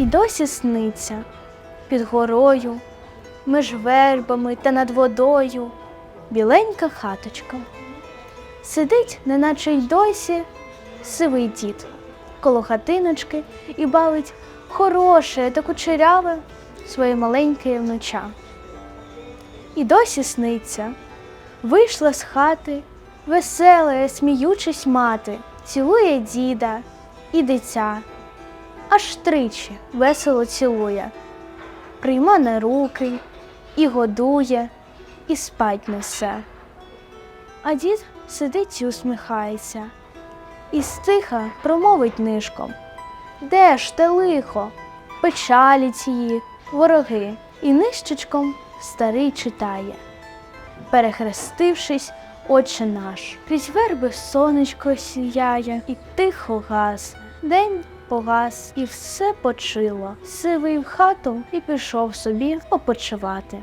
І досі сниться під горою, між вербами та над водою біленька хаточка. Сидить, неначе й досі, сивий дід коло хатиночки і бавить хороше та кучеряве своє маленьке внуча. І досі сниться, вийшла з хати, весела, сміючись мати, цілує діда і дитя, аж тричі весело цілує, прийма на руки і годує, і спать несе. А дід сидить і усміхається, і стиха промовить нишком. Де ж те лихо, печалі цієї, вороги, і нищечком старий читає. Перехрестившись, Отче наш, крізь верби сонечко сіяє, і тихо гас. День погас, і все почило. Сивий в хату і пішов собі опочивати.